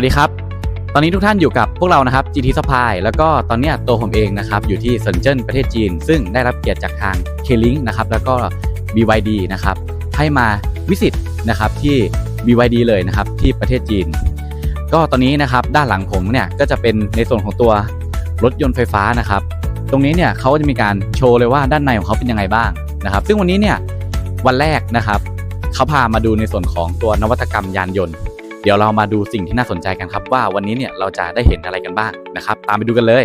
วัสดีครับ ตอนนี้ทุกท่านอยู่กับพวกเรานะครับ GT Supply แล้วก็ตอนนี้ตัวผมเองนะครับอยู่ที่เซินเจิ้นประเทศจีน ซึ่งได้รับเกียรติจากทาง K-Link นะครับแล้วก็ BYD นะครับให้มาวิสิตนะครับที่ BYD เลยนะครับที่ประเทศจีน ก็ตอนนี้นะครับด้านหลังผมเนี่ยก็จะเป็นในส่วนของตัวรถยนต์ไฟฟ้านะครับ ตรงนี้เนี่ยเขาจะมีการโชว์เลยว่าด้านในของเขาเป็นยังไงบ้างนะครับ ซึ่งวันนี้เนี่ยวันแรกนะครับเขาพามาดูในส่วนของตัวนวัตกรรมยานยนต์ เดี๋ยวเรามาดูสิ่งที่น่าสนใจกันครับ ว่าวันนี้เนี่ยเราจะได้เห็นอะไรกันบ้างนะครับ ตามไปดูกันเลย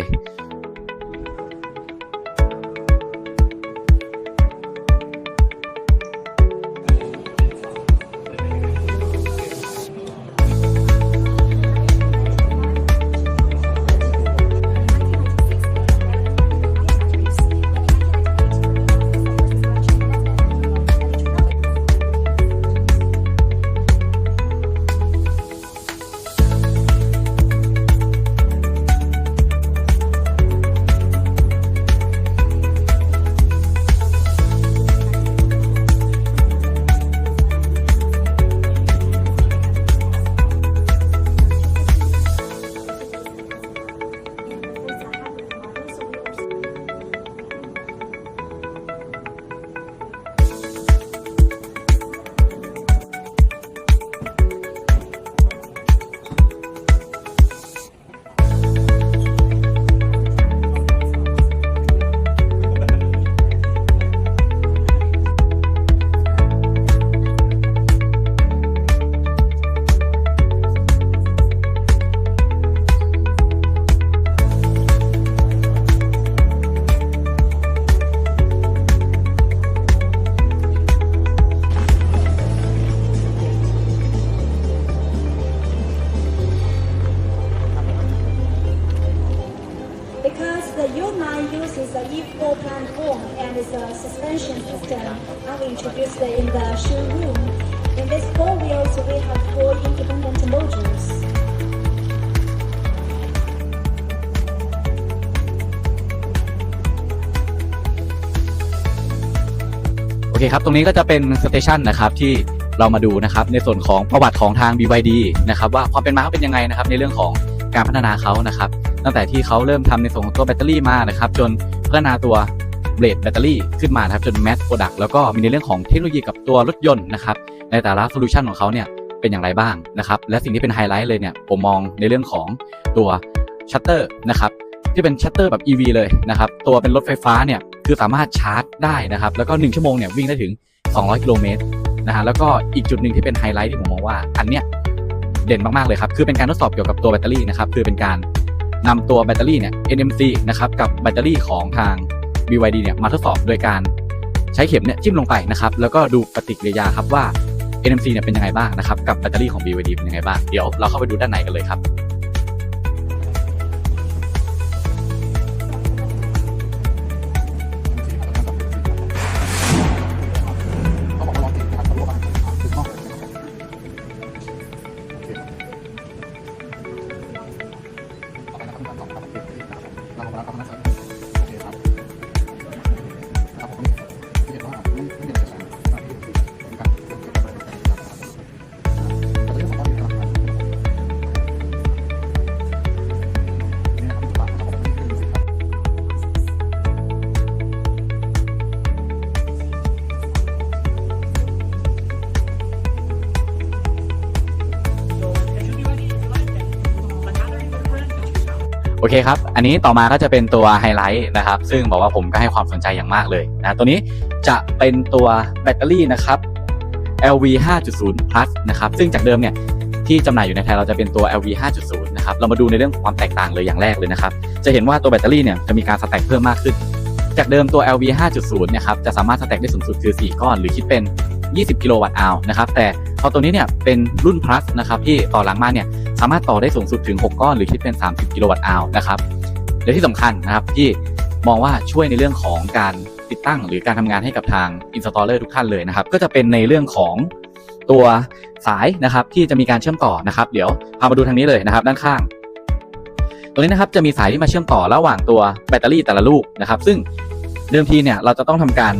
is a suspension system, I will introduce it in the showroom. In these four wheels, we have four independent modules. โอเคครับ ตรงนี้ก็จะเป็นสเตชันนะครับที่เรามาดูนะครับในส่วนของประวัติของทาง BYD นะครับว่าความเป็นมาเขาเป็นยังไงนะครับในเรื่องของการพัฒนาเขานะครับตั้งแต่ที่เขาเริ่มทำในส่วนของตัวแบตเตอรี่มานะครับจนพัฒนาตัว เบรดแบตเตอรี่ขึ้นมานะครับจนแมสโปรดักต์แล้วก็มีในเรื่องของเทคโนโลยีกับตัวรถยนต์นะครับในแต่ละโซลูชันของเขาเนี่ยเป็นอย่างไรบ้างนะครับและสิ่งที่เป็นไฮไลท์เลยเนี่ยผมมองในเรื่องของตัวชัตเตอร์นะครับที่เป็นชัตเตอร์แบบ EV เลยนะครับตัวเป็นรถไฟฟ้าเนี่ยคือสามารถชาร์จได้นะครับแล้วก็ 1 ชั่วโมงเนี่ยวิ่งได้ถึง 200 กิโลเมตรนะฮะแล้วก็อีกจุดหนึ่งที่เป็นไฮไลท์ที่ผมมองว่าอันเนี้ยเด่นมาก ๆ เลยครับ คือเป็นการทดสอบเกี่ยวกับตัวแบตเตอรี่นะครับ คือเป็นการนำตัวแบตเตอรี่เนี่ย NMC นะครับ กับแบตเตอรี่ของทาง BYD เนี่ยมาทดสอบโดยการใช้เข็มเนี่ยจิ้มลงไปนะครับแล้วก็ดูปฏิกิริยาครับว่า NMC เนี่ยเป็นยังไงบ้างนะครับกับแบตเตอรี่ของ BYD เป็นยังไงบ้างเดี๋ยวเราเข้าไปดูด้านในกันเลยครับ อเคครับ อันนี้ต่อมาก็จะเป็นตัวไฮไลท์นะครับ ซึ่งบอกว่าผมก็ให้ความสนใจอย่างมากเลยนะ ตัวนี้จะเป็นตัวแบตเตอรี่นะครับ LV 5.0 plus นะครับ ซึ่งจากเดิมเนี่ยที่จำหน่ายอยู่ในไทยเราจะเป็นตัว LV 5.0 นะครับ เรามาดูในเรื่องความแตกต่างเลยอย่างแรกเลยนะครับ จะเห็นว่าตัวแบตเตอรี่เนี่ยจะมีการสแต็กเพิ่มมากขึ้น จากเดิมตัว LV 5.0 เนี่ยครับจะสามารถสแต็กได้สูงสุดคือ 4 ก้อน หรือคิดเป็น 20 กิโลวัตต์อาวนะครับ แต่ อตัวนี้เนี่ยเป็นรุ่น plus นะครับที่ต่อหลังมาเนี่ยสามารถต่อได้สูงสุดถึง 6 ก้อนหรือคิดเป็น 30 กิโลวัตต์อาวนะครับและที่สำคัญนะครับที่มองว่าช่วยในเรื่องของการติดตั้งหรือการทำงานให้กับทาง installer ทุกท่านเลยนะครับก็จะเป็นในเรื่องของตัวสายนะครับที่จะมีการเชื่อมต่อนะครับเดี๋ยวพามาดูทางนี้เลยนะครับ ด้านข้าง ตรงนี้นะครับจะมีสายที่มาเชื่อมต่อระหว่างตัวแบตเตอรี่แต่ละลูกนะครับ ซึ่งเดิมทีเนี่ยเราจะต้องทำการ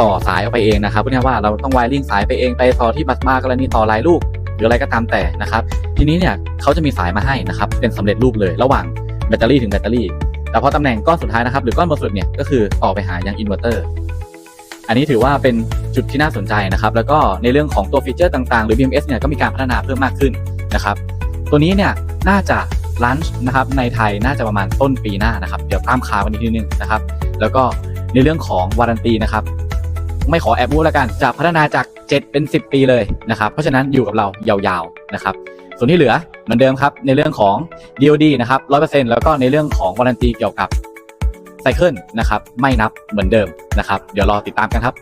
ต่อสายออกไปเองนะครับเพื่อนว่าเราต้องไวริ่งสายไปเองไปต่อที่บัสมากรณีต่อลายลูกหรืออะไรก็ตามแต่นะครับ ทีนี้เนี่ยเขาจะมีสายมาให้นะครับเป็นสำเร็จรูปเลยระหว่างแบตเตอรี่ถึงแบตเตอรี่ แต่พอตำแหน่งก้อนสุดท้ายนะครับหรือก้อนบนสุดเนี่ยก็คือออไปหายังอินเวอร์เตอร์อันนี้ถือว่าเป็นจุดที่น่าสนใจนะครับ แล้วก็ในเรื่องของตัวฟีเจอร์ต่างๆ หรือ BMS เนี่ยก็มีการพัฒนาเพิ่มมากขึ้นนะครับ ตัวนี้เนี่ยน่าจะลันช์นะครับในไทยน่าจะประมาณต้นปีหน้านะครับ เดี๋ยวตามข่าวกันอีกทีนึงนะครับ แล้วก็ในเรื่องของวารันตีนะครับ ไม่ขอแอบพูดแล้วกัน จะพัฒนาจาก 7 เป็น 10 ปีเลยนะครับ เพราะฉะนั้นอยู่กับเรายาวๆนะครับ ส่วนที่เหลือเหมือนเดิมครับ ในเรื่องของ DoD นะครับ100%แล้วก็ในเรื่องของวารันตีเกี่ยวกับไซเคิลนะครับ ไม่นับเหมือนเดิมนะครับ เดี๋ยวรอติดตามกันครับ